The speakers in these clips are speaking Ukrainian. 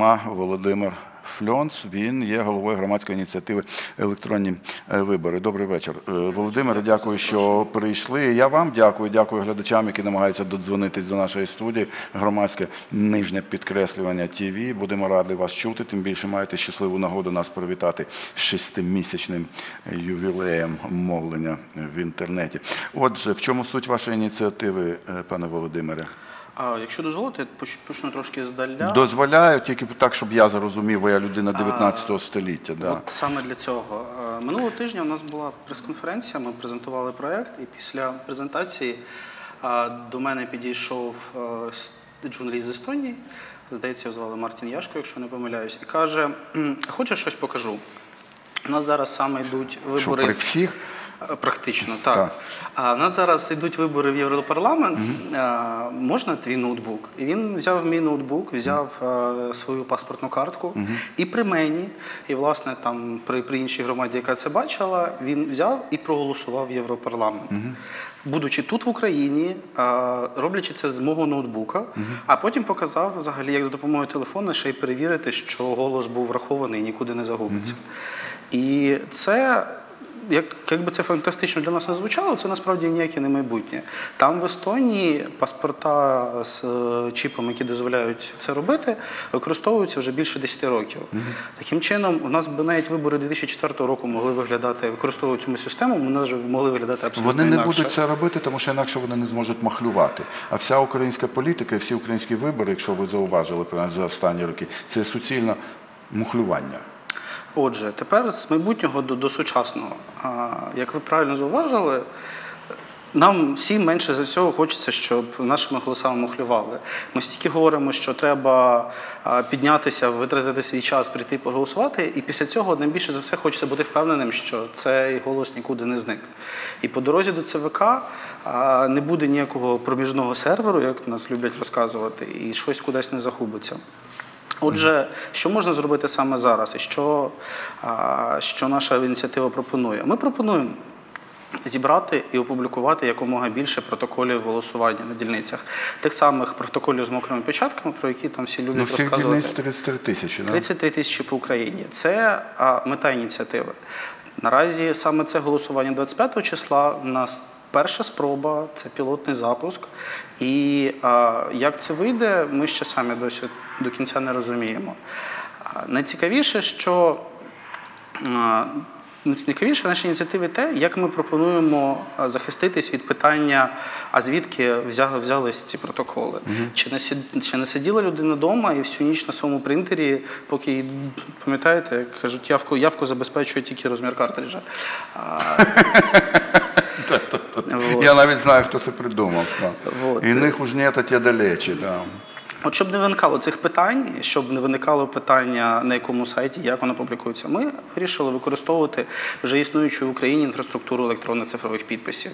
зокрема Володимир Фльонц. Він є головою громадської ініціативи електронні е, вибори. Добрий вечір. Е, Володимире, дякую, що прийшли. Я вам дякую, дякую глядачам, які намагаються додзвонитись до нашої студії. Громадське нижнє підкреслювання ТВ. Будемо раді вас чути. Тим більше маєте щасливу нагоду нас привітати шестимісячним ювілеєм мовлення в інтернеті. Отже, в чому суть вашої ініціативи, е, пане Володимире? А якщо дозволите, поч- почну трошки здаля. Дозволяю тільки так, щоб я зрозумів, бо я людина 19 століття. Да. От саме для цього. Минулого тижня у нас була прес-конференція, ми презентували проєкт, і після презентації до мене підійшов журналіст з Естонії, здається, його звали Мартін Яшко, якщо не помиляюсь, і каже: «М, хочеш щось покажу? У нас зараз саме йдуть Що вибори. при всіх Практично, так. Так. А у нас зараз йдуть вибори в Європарламент. А, можна твій ноутбук? І він взяв мій ноутбук, взяв е, свою паспортну картку, і при мені, і власне там при, при іншій громаді, яка це бачила, він взяв і проголосував в Європарламент. Будучи тут в Україні, роблячи це з мого ноутбука, а потім показав взагалі, як з допомогою телефону ще й перевірити, що голос був врахований і нікуди не загубиться. І це як, як би це фантастично для нас не звучало, це насправді ніяке не майбутнє. Там в Естонії паспорта з е, чіпом, які дозволяють це робити, використовуються вже більше 10 років. Таким чином, у нас би навіть вибори 2004 року могли виглядати, використовують цю систему, вже могли виглядати абсолютно вони не інакше. будуть це робити, тому що інакше вони не зможуть махлювати. А вся українська політика і всі українські вибори, якщо ви зауважили за останні роки, це суцільно мухлювання. Отже, тепер з майбутнього до, до сучасного. Як ви правильно зауважили, нам всім менше за всього хочеться, щоб нашими голосами мухлювали. Ми стільки говоримо, що треба піднятися, витратити свій час, прийти проголосувати, і після цього найбільше за все хочеться бути впевненим, що цей голос нікуди не зник. І по дорозі до ЦВК не буде ніякого проміжного серверу, як нас люблять розказувати, і щось кудись не загубиться. Отже, що можна зробити саме зараз, і що, що наша ініціатива пропонує? Ми пропонуємо зібрати і опублікувати якомога більше протоколів голосування на дільницях, тих самих протоколів з мокрими печатками, про які там всі люблять Ну, всіх розказувати. дільниць 33 тисячі. Да? 33 тисячі по Україні. Це а, мета ініціативи. Наразі саме це голосування 25 числа в нас перша спроба, це пілотний запуск. І а, як це вийде, ми ще самі досі до кінця не розуміємо. А, найцікавіше, що а, Найцікавіше в нашій ініціативі те, як ми пропонуємо захиститись від питання, а звідки взяли, взялись ці протоколи. Чи, не чи не сиділа людина вдома і всю ніч на своєму принтері, поки їй, пам'ятаєте, кажуть, явку, явку забезпечує тільки розмір картриджа. А. Я навіть знаю, хто це придумав. І них уж нет, а ті далечі. От щоб не виникало цих питань, щоб не виникало питання на якому сайті, як воно публікується, ми вирішили використовувати вже існуючу в Україні інфраструктуру електронно-цифрових підписів.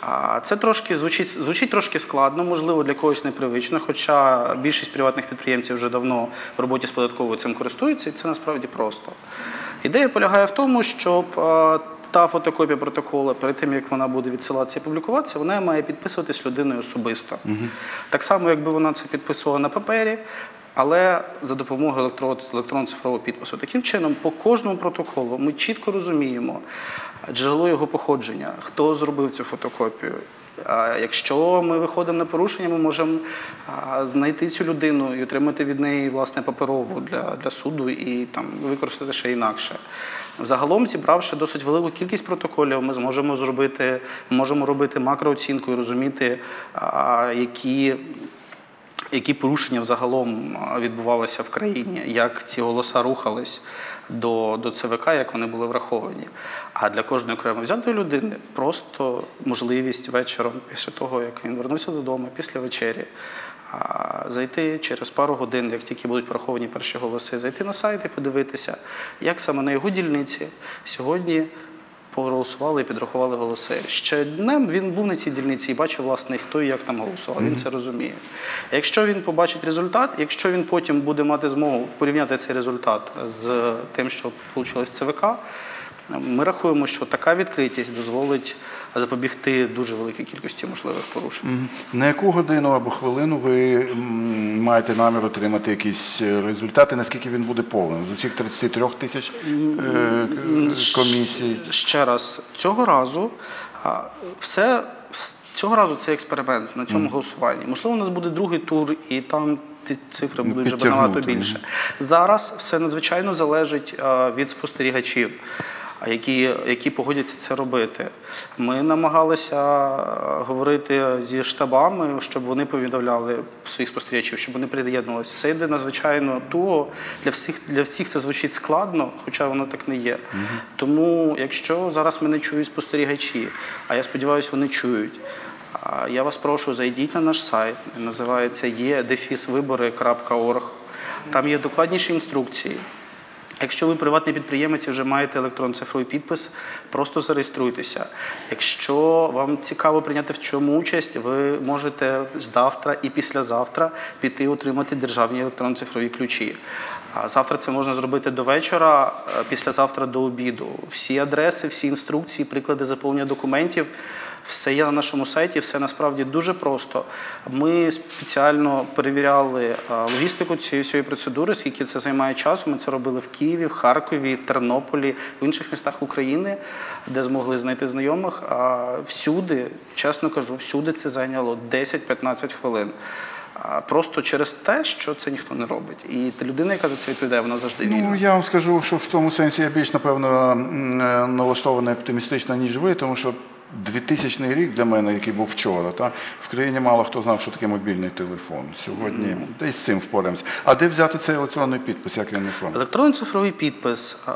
А Це трошки звучить, звучить трошки складно, можливо, для когось непривично, хоча більшість приватних підприємців вже давно в роботі з податковою цим користуються, і це насправді просто. Ідея полягає в тому, щоб та фотокопія протоколу, перед тим як вона буде відсилатися і публікуватися, вона має підписуватись людиною особисто. Так само, якби вона це підписувала на папері, але за допомогою електро- електронно-цифрового підпису. Таким чином, по кожному протоколу ми чітко розуміємо джерело його походження, хто зробив цю фотокопію. Якщо ми виходимо на порушення, ми можемо знайти цю людину і отримати від неї власне паперову для, для суду і там використати ще інакше. Взагалом, зібравши досить велику кількість протоколів, ми зможемо зробити, можемо робити макрооцінку і розуміти, які які порушення взагалом відбувалися в країні, як ці голоса рухались до, до ЦВК, як вони були враховані. А для кожної окремо взятої людини просто можливість вечором, після того, як він вернувся додому, після вечері, зайти через пару годин, як тільки будуть пораховані перші голоси, зайти на сайт і подивитися, як саме на його дільниці сьогодні проголосували і підрахували голоси. Ще днем він був на цій дільниці і бачив, власне, хто і як там голосував. Він це розуміє. Якщо він побачить результат, якщо він потім буде мати змогу порівняти цей результат з тим, що вийшло з ЦВК, Ми рахуємо, що така відкритість дозволить запобігти дуже великій кількості можливих порушень. На яку годину або хвилину ви маєте намір отримати якісь е, результати? Наскільки він буде повним? З усіх 33 тисяч е, комісій? Ще раз, цього разу все цього разу це експеримент на цьому голосуванні. Можливо, у нас буде другий тур, і там ці цифри будуть вже набагато більше. Зараз все надзвичайно залежить від спостерігачів. Які, які погодяться це робити. Ми намагалися говорити зі штабами, щоб вони повідомляли своїх спостерігачів, щоб вони приєднувалися. Все йде надзвичайно туго. Для всіх, для всіх це звучить складно, хоча воно так не є. Тому, якщо зараз мене чують спостерігачі, а я сподіваюся, вони чують. Я вас прошу, зайдіть на наш сайт, називається є-вибори.орг. Там є докладніші інструкції. Якщо ви приватний підприємець і вже маєте електронно-цифровий підпис, просто зареєструйтеся. Якщо вам цікаво прийняти в цьому участь, ви можете завтра і післязавтра піти отримати державні електронно-цифрові ключі. А Завтра це можна зробити до вечора, післязавтра до обіду. Всі адреси, всі інструкції, приклади заповнення документів. Все є на нашому сайті, все насправді дуже просто. Ми спеціально перевіряли логістику цієї всієї процедури, скільки це займає часу. Ми це робили в Києві, в Харкові, в Тернополі, в інших містах України, де змогли знайти знайомих. А всюди, чесно кажу, всюди це зайняло 10-15 хвилин. Просто через те, що це ніхто не робить. І та людина, яка за це відповідає, вона завжди вільна. Ну, я вам скажу, що в цьому сенсі я більш, напевно, е, налаштований оптимістично, ніж ви, тому що 2000 рік для мене, який був вчора, та, в країні мало хто знав, що таке мобільний телефон. Сьогодні десь з цим впораємося. А де взяти цей електронний підпис, як він оформлений? Електронний цифровий підпис е,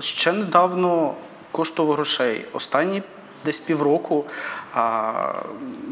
ще недавно коштував грошей. Останні десь півроку а,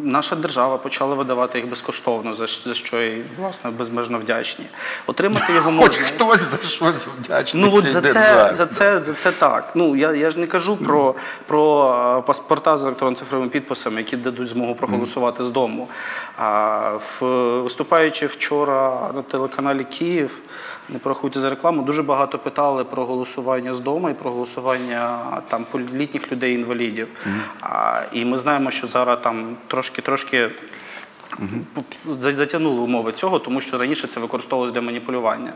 наша держава почала видавати їх безкоштовно, за, що- їй, власне, безмежно вдячні. Отримати його Хоч хтось за щось вдячний. Ну от за це, за це, за це так. Ну я, я ж не кажу про, про паспорта з електронно-цифровим підписом, які дадуть змогу проголосувати з дому. А в виступаючи вчора на телеканалі Київ, не порахуйте за рекламу, дуже багато питали про голосування з дому і про голосування там літніх людей інвалідів. А, і ми знаємо, що зараз там трошки Затягнули умови цього, тому що раніше це використовувалось для маніпулювання.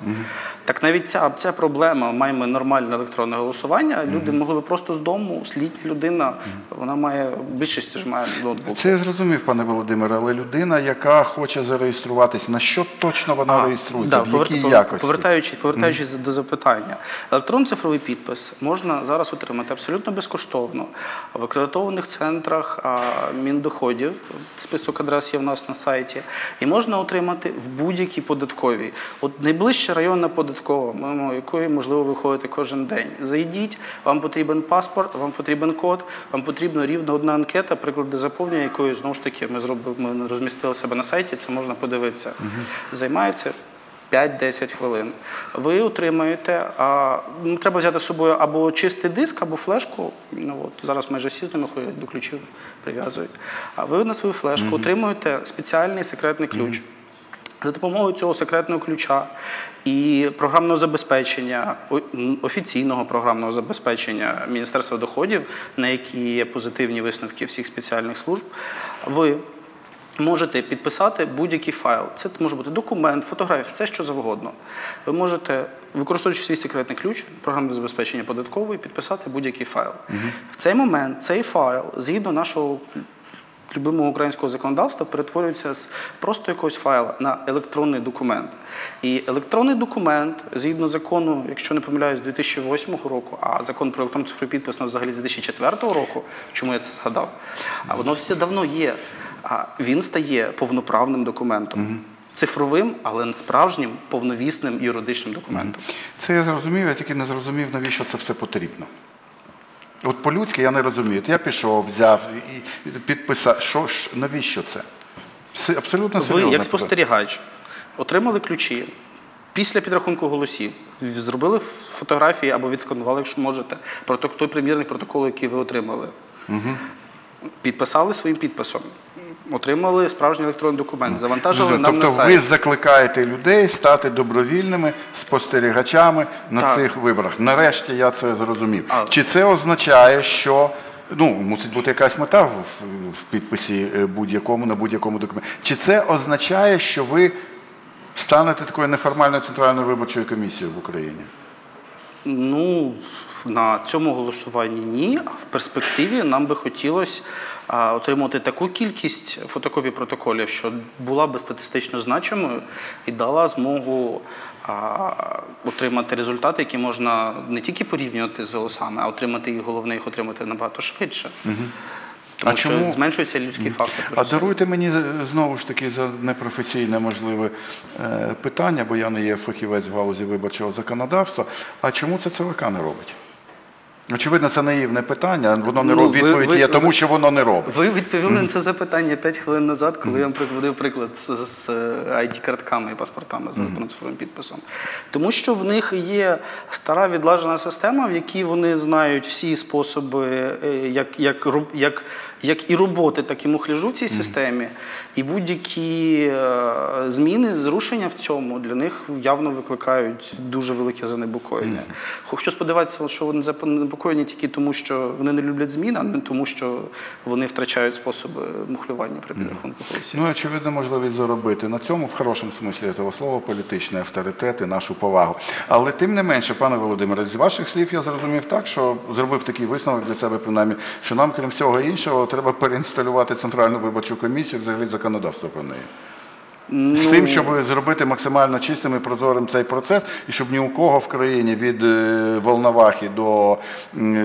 Так навіть ця, ця проблема, маємо нормальне електронне голосування. Люди могли би просто з дому, літня людина, вона має більшість ж має ноутбук. Це я зрозумів, пане Володимире, але людина, яка хоче зареєструватись, на що точно вона реєструється? Да, в якій повер- якості? Повертаючись, повертаючись до запитання, електронний цифровий підпис можна зараз отримати абсолютно безкоштовно в акредитованих центрах а, Міндоходів. Список адрес є в нас на сайті, і можна отримати в будь-якій податковій. От найближча районна податкова, мимо якої можливо виходити кожен день. Зайдіть, вам потрібен паспорт, вам потрібен код, вам потрібна рівно одна анкета, приклади заповнення якої знову ж таки ми зробили, ми розмістили себе на сайті. Це можна подивитися. Займається 5-10 хвилин. Ви отримаєте, а, ну, треба взяти з собою або чистий диск, або флешку. Ну, от, зараз майже всі з ними ходять, до ключів прив'язують. А ви на свою флешку отримуєте спеціальний секретний ключ. За допомогою цього секретного ключа і програмного забезпечення, офіційного програмного забезпечення Міністерства доходів, на які є позитивні висновки всіх спеціальних служб, ви можете підписати будь-який файл. Це може бути документ, фотографія, все що завгодно. Ви можете, використовуючи свій секретний ключ, програмне забезпечення податкової, підписати будь-який файл. В цей момент цей файл, згідно нашого любимого українського законодавства, перетворюється з просто якогось файла на електронний документ. І електронний документ, згідно закону, якщо не помиляюсь, з 2008 року, а закон про електронний цифровий підпис взагалі з 2004 року, чому я це згадав, а воно все давно є. А він стає повноправним документом. Цифровим, але не справжнім, повновісним юридичним документом. Це я зрозумів, я тільки не зрозумів, навіщо це все потрібно. От по-людськи я не розумію. От я пішов, взяв і підписав. Що ж, навіщо це? Це абсолютно Ви, як спостерігач, отримали ключі після підрахунку голосів, зробили фотографії або відсканували, якщо можете, той примірник протоколу, який ви отримали. Підписали своїм підписом. Отримали справжній електронний документ, завантажили нам тобто на сайт. ви закликаєте людей стати добровільними спостерігачами на Так. цих виборах. Нарешті я це зрозумів. А- Чи це означає, що ну мусить бути якась мета в, в підписі е, будь-якому на будь-якому документі? Чи це означає, що ви станете такою неформальною центральною виборчою комісією в Україні? Ну, на цьому голосуванні ні. А в перспективі нам би хотілося отримати таку кількість фотокопій протоколів, що була би статистично значимою і дала змогу отримати результати, які можна не тільки порівнювати з голосами, а отримати і головне їх отримати набагато швидше. Тому А що чому- зменшується людський фактор. А даруйте мені знову ж таки за непрофесійне можливе е, питання, бо я не є фахівець в галузі виборчого законодавства. А чому це ЦВК не робить? Очевидно, це наївне питання. Воно не Ну, робить. Відповідь ви- є тому, що воно не робить. Ви відповіли на це запитання 5 хвилин назад, коли я вам приводив приклад з, з ID-картками і паспортами з електронним підписом. Тому що в них є стара відлажена система, в якій вони знають всі способи, е, як, як, як, як і роботи, так і мухляжу в цій системі. І будь-які е, зміни, зрушення в цьому для них явно викликають дуже велике занепокоєння. Хочу сподіватися, що вони занепокоєні тільки тому, що вони не люблять змін, а не тому, що вони втрачають способи мухлювання при підрахунку голосів. Ну, очевидно, можливість заробити на цьому в хорошому смислі цього слова політичний авторитет і нашу повагу. Але тим не менше, пане Володимире, з ваших слів я зрозумів так, що зробив такий висновок для себе, принаймні, що нам, крім всього іншого, треба переінсталювати центральну виборчу комісію, взагалі законодавство про неї. Ну, З тим, щоб зробити максимально чистим і прозорим цей процес, і щоб ні у кого в країні від е, Волновахи до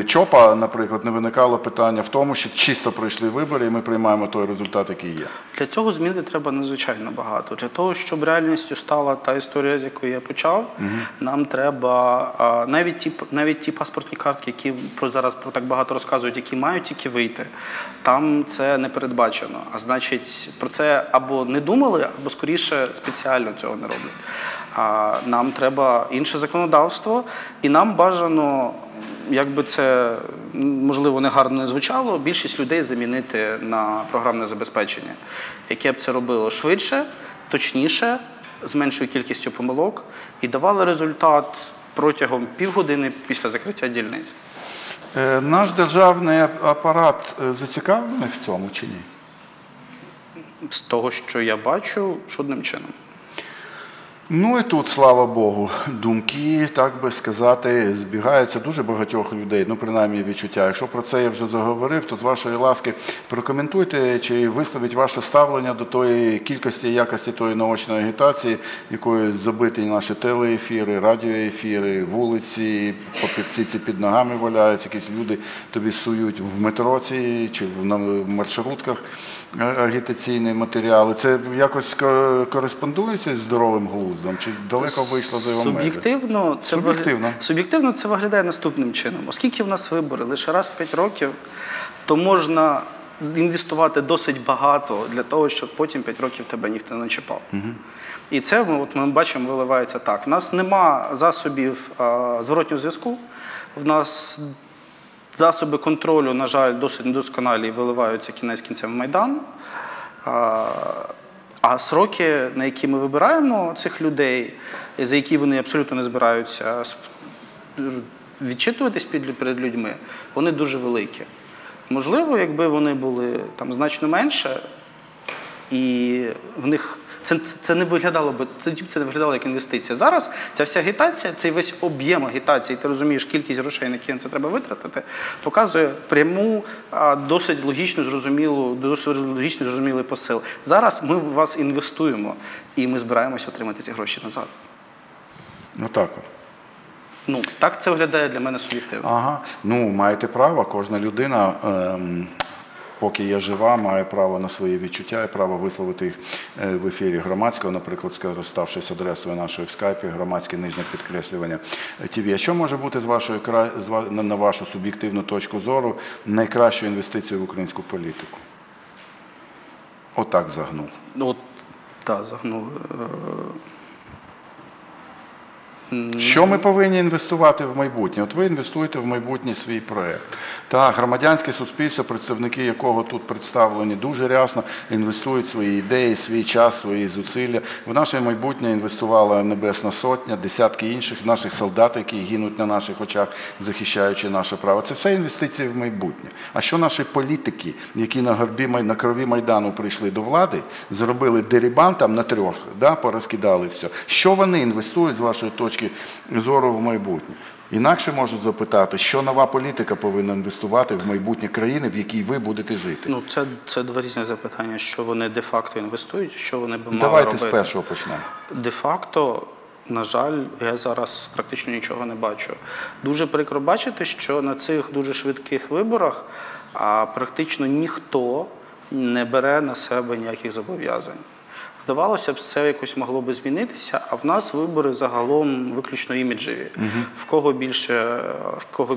ЧОПа, наприклад, не виникало питання в тому, що чисто пройшли вибори, і ми приймаємо той результат, який є. Для цього змінити треба надзвичайно багато. Для того, щоб реальністю стала та історія, з якої я почав, нам треба навіть ті навіть ті паспортні картки, які про зараз про так багато розказують, які мають тільки вийти. Там це не передбачено. А значить, про це або не думали, або скоріше спеціально цього не роблять. А нам треба інше законодавство, і нам бажано. Як би це можливо не гарно не звучало, більшість людей замінити на програмне забезпечення, яке б це робило швидше, точніше, з меншою кількістю помилок і давало результат протягом півгодини після закриття дільниць. Е, Наш державний апарат е, зацікавлений в цьому чи ні? З того, що я бачу, жодним чином. Ну і тут, слава Богу, думки, так би сказати, збігаються дуже багатьох людей, ну принаймні відчуття. Якщо про це я вже заговорив, то з вашої ласки прокоментуйте чи висловіть ваше ставлення до тої кількості і якості тої наочної агітації, якою забиті наші телеефіри, радіоефіри, вулиці, попідці під ногами валяються, якісь люди тобі сують в метро ці чи на маршрутках е, агітаційні матеріали. Це якось кореспондується з здоровим глуздом? Чи далеко вийшло за його межі? Суб'єктивно це вигля- Суб'єктивно. Суб'єктивно це виглядає наступним чином. Оскільки в нас вибори лише раз в 5 років, то можна інвестувати досить багато для того, щоб потім 5 років тебе ніхто не чіпав. І це ми, от ми бачимо, виливається так. В нас нема засобів а, зворотнього зв'язку. В нас засоби контролю, на жаль, досить недосконалі і виливаються кінець кінцем в Майдан. А, а сроки, на які ми вибираємо цих людей, за які вони абсолютно не збираються відчитуватись перед людьми, вони дуже великі. Можливо, якби вони були там значно менше, і в них це, це не виглядало би тоді б це не виглядало як інвестиція. Зараз ця вся агітація, цей весь об'єм агітації, ти розумієш кількість грошей, на які це треба витратити, показує пряму, досить логічну, зрозумілу, досить логічний зрозумілий посил. Зараз ми в вас інвестуємо і ми збираємося отримати ці гроші назад. Ну так. Ну так це виглядає для мене суб'єктивно. Ага. Ну, маєте право, кожна людина, ем, поки є жива, має право на свої відчуття і право висловити їх е, в ефірі громадського, наприклад, скориставшись адресою нашої в скайпі, громадське нижнє підкреслювання ТВ. А що може бути з вашої на вашу суб'єктивну точку зору найкращою інвестицією в українську політику? Отак загнув. От, так, загнули. Що ми повинні інвестувати в майбутнє? От ви інвестуєте в майбутнє свій проект. Так, громадянське суспільство, представники якого тут представлені дуже рясно, інвестують свої ідеї, свій час, свої зусилля. В наше майбутнє інвестувала Небесна Сотня, десятки інших наших солдат, які гинуть на наших очах, захищаючи наше право. Це все інвестиції в майбутнє. А що наші політики, які на горбі на крові Майдану прийшли до влади, зробили дерибан там на трьох, да, порозкидали все. Що вони інвестують з вашої точки зору в майбутнє? Інакше можуть запитати, що нова політика повинна інвестувати в майбутнє країни, в якій ви будете жити. Ну, це, це два різні запитання, що вони де-факто інвестують, що вони би мали Давайте робити. з першого почнемо. Де-факто, на жаль, я зараз практично нічого не бачу. Дуже прикро бачити, що на цих дуже швидких виборах а, практично ніхто не бере на себе ніяких зобов'язань. Здавалося б, це якось могло би змінитися, а в нас вибори загалом виключно іміджеві. В кого більше в кого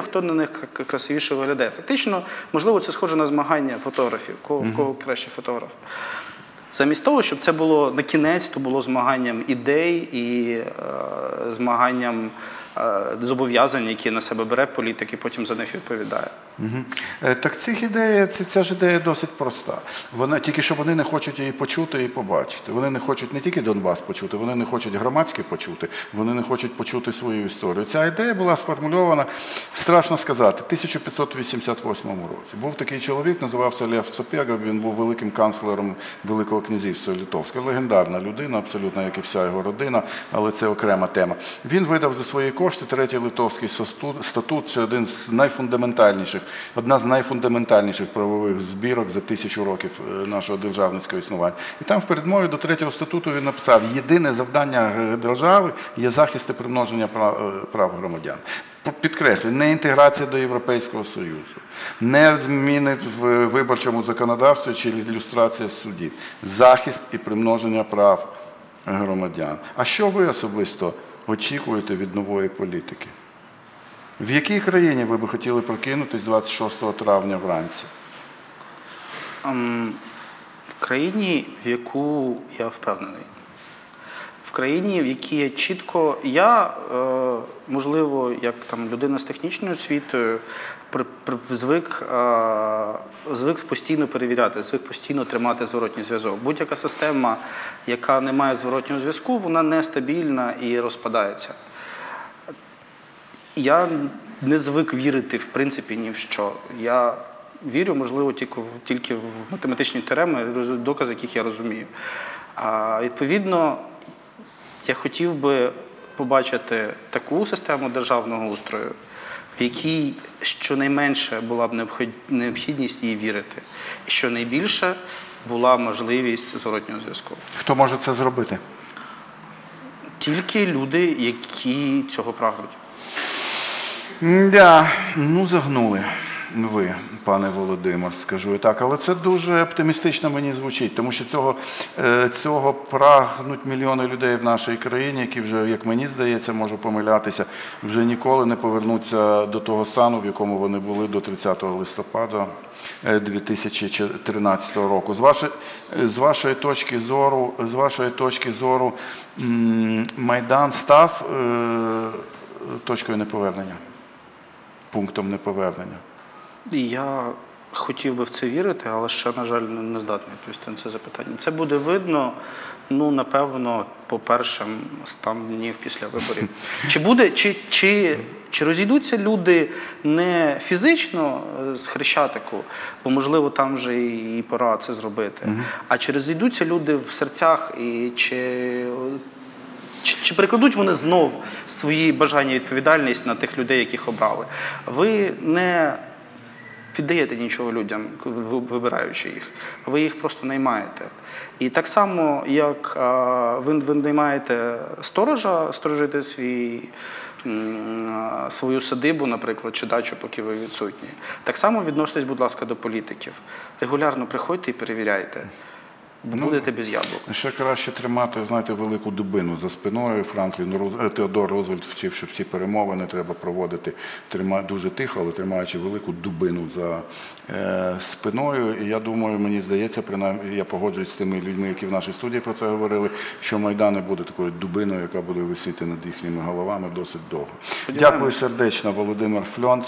хто на них красивіше виглядає. Фактично, можливо, це схоже на змагання фотографів, в кого, краще фотограф. Замість того, щоб це було на кінець, то було змаганням ідей і е, змаганням зобов'язань, які на себе бере політик, і потім за них відповідає. Е, Так цих ідей, це, ця ж ідея досить проста. Вона тільки що вони не хочуть її почути і побачити. Вони не хочуть не тільки Донбас почути, вони не хочуть громадське почути, вони не хочуть почути свою історію. Ця ідея була сформульована, страшно сказати, в 1588 році. Був такий чоловік, називався Лев Сапєгов, він був великим канцлером Великого князівства Литовського. Легендарна людина, абсолютно, як і вся його родина, але це окрема тема. Він видав за свої кошти третій литовський статут, це один з найфундаментальніших, одна з найфундаментальніших правових збірок за тисячу років е, нашого державницького існування. І там в передмові до третього статуту він написав: єдине завдання е, держави є захист і примноження е, прав громадян. Підкреслюю, не інтеграція до Європейського Союзу, не зміни в виборчому законодавстві чи ілюстрація судів, захист і примноження прав громадян. А що ви особисто очікуєте від нової політики? В якій країні ви би хотіли прокинутись 26 травня вранці? Ем, В країні, в яку я впевнений. В країні, в якій я чітко, я, е, можливо, як людина з технічною освітою, звик, е, звик постійно перевіряти, звик постійно тримати зворотній зв'язок. Будь-яка система, яка не має зворотнього зв'язку, вона нестабільна і розпадається. Я не звик вірити в принципі ні в що. Я вірю, можливо, тільки в, математичні теореми, роз- докази яких я розумію. А, відповідно, я хотів би побачити таку систему державного устрою, в якій щонайменше була б необхідність їй вірити, і щонайбільше була можливість зворотнього зв'язку. Хто може це зробити? Тільки люди, які цього прагнуть. Да, ну загнули ви, пане Володимир, скажу я так. Але це дуже оптимістично мені звучить, тому що цього, е, цього прагнуть мільйони людей в нашій країні, які вже, як мені здається, можу помилятися, вже ніколи не повернуться до того стану, в якому вони були до 30 листопада е, 2013 року. З вашої, з вашої точки зору, з вашої точки зору, Майдан став е, точкою неповернення пунктом неповернення. Я хотів би в це вірити, але ще, на жаль, не здатний відповісти на це запитання. Це буде видно, ну, напевно, по першим 100 днів після виборів. Чи буде, чи, чи, чи розійдуться люди не фізично е, з Хрещатику, бо, можливо, там вже і пора це зробити, а чи розійдуться люди в серцях і чи чи, чи перекладуть вони знов свої бажання і відповідальність на тих людей, яких обрали? Ви не віддаєте нічого людям, вибираючи їх. Ви їх просто наймаєте. І так само, як ви, наймаєте сторожа, сторожити свій. Свою садибу, наприклад, чи дачу, поки ви відсутні. Так само відноситесь, будь ласка, до політиків. Регулярно приходьте і перевіряйте. Будете без яблук. Ще краще тримати, знаєте, велику дубину за спиною. Франклін е, Теодор Рузвельт вчив, що всі перемовини треба проводити трима, дуже тихо, але тримаючи велику дубину за е, спиною. І я думаю, мені здається, принаймні я погоджуюсь з тими людьми, які в нашій студії про це говорили, що Майдан не буде такою дубиною, яка буде висіти над їхніми головами досить довго. Дякую сердечно, Володимир Фльонц.